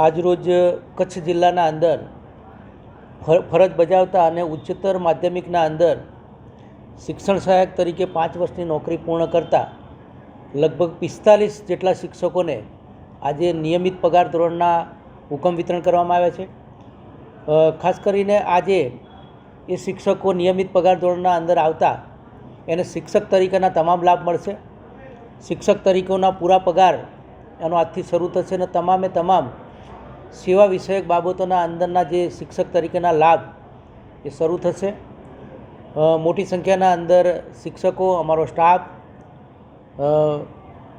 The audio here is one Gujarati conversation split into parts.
આજરોજ કચ્છ જિલ્લાના અંદર ફર- ફરજ બજાવતા અને ઉચ્ચતર માધ્યમિકના અંદર શિક્ષણ સહાયક તરીકે પાંચ વર્ષની નોકરી પૂર્ણ કરતા લગભગ પિસ્તાલીસ જેટલા શિક્ષકોને આજે નિયમિત પગાર ધોરણના હુકમ વિતરણ કરવામાં આવ્યા છે. ખાસ કરીને આજે એ શિક્ષકો નિયમિત પગાર ધોરણના અંદર આવતા એને શિક્ષક તરીકેના તમામ લાભ મળશે. શિક્ષક તરીકેના પૂરા પગાર એનો આજથી શરૂ થશે અને તમામે તમામ સેવા વિષયક બાબતોના અંદરના જે શિક્ષક તરીકેના લાભ એ શરૂ થશે. મોટી સંખ્યાના અંદર શિક્ષકો, અમારો સ્ટાફ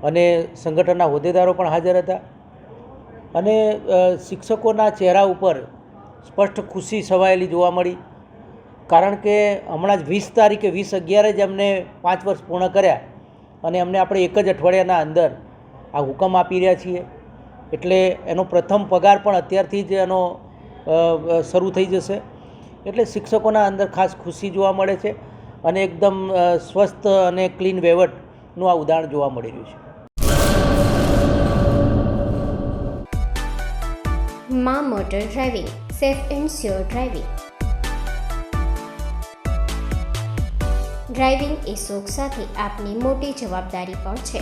અને સંગઠનના હોદ્દેદારો પણ હાજર હતા. અને શિક્ષકોના ચહેરા ઉપર સ્પષ્ટ ખુશી છવાયેલી જોવા મળી. કારણ કે હમણાં જ વીસ તારીખે વીસ અગિયારે જ અમને પાંચ વર્ષ પૂર્ણ કર્યા અને અમને આપણે એક જ અઠવાડિયાના અંદર આ હુકમ આપી રહ્યા છીએ. એટલે એનો પ્રથમ પગાર પણ અત્યારથી જ એનો શરૂ થઈ જશે. એટલે શિક્ષકોના અંદર ખાસ ખુશી જોવા મળે છે અને એકદમ સ્વસ્થ અને ક્લીન વહીવટનું આ ઉદાહરણ જોવા મળી રહ્યું છે. મા motor driving, safe and sure driving. Driving એ શોખ સાથે આપની મોટી જવાબદારી પણ છે.